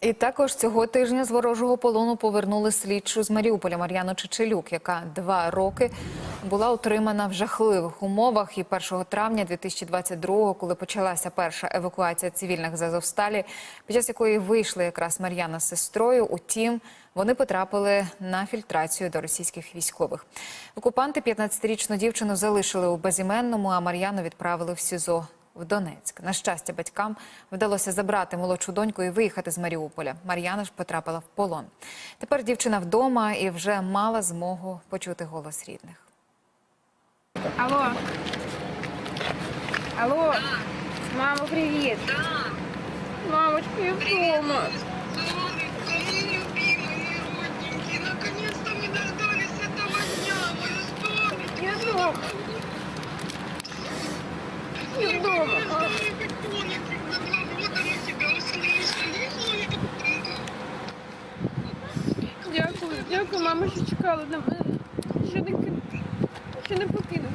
І також цього тижня з ворожого полону повернули слідчу з Маріуполя Мар'яну Чечелюк, яка два роки була утримана в жахливих умовах. І 1 травня 2022-го, коли почалася перша евакуація цивільних з Азовсталі, під час якої вийшли якраз Мар'яна з сестрою. Утім, вони потрапили на фільтрацію до російських військових. Окупанти 15-річну дівчину залишили у безіменному, а Мар'яну відправили в СІЗО в Донецьк. На щастя, батькам вдалося забрати молодшу доньку і виїхати з Маріуполя. Мар'яна ж потрапила в полон. Тепер дівчина вдома і вже мала змогу почути голос рідних. Алло. Алло. Мама, привет. Мамочка, я дома. Солнышко, мой любимый, мой родненький, наконец-то мы дождались этого дня, мое солнышко. Я дома. услышали. Ой, Дякую, дякую, мама, що чекала на мене. Що не, що не покинула.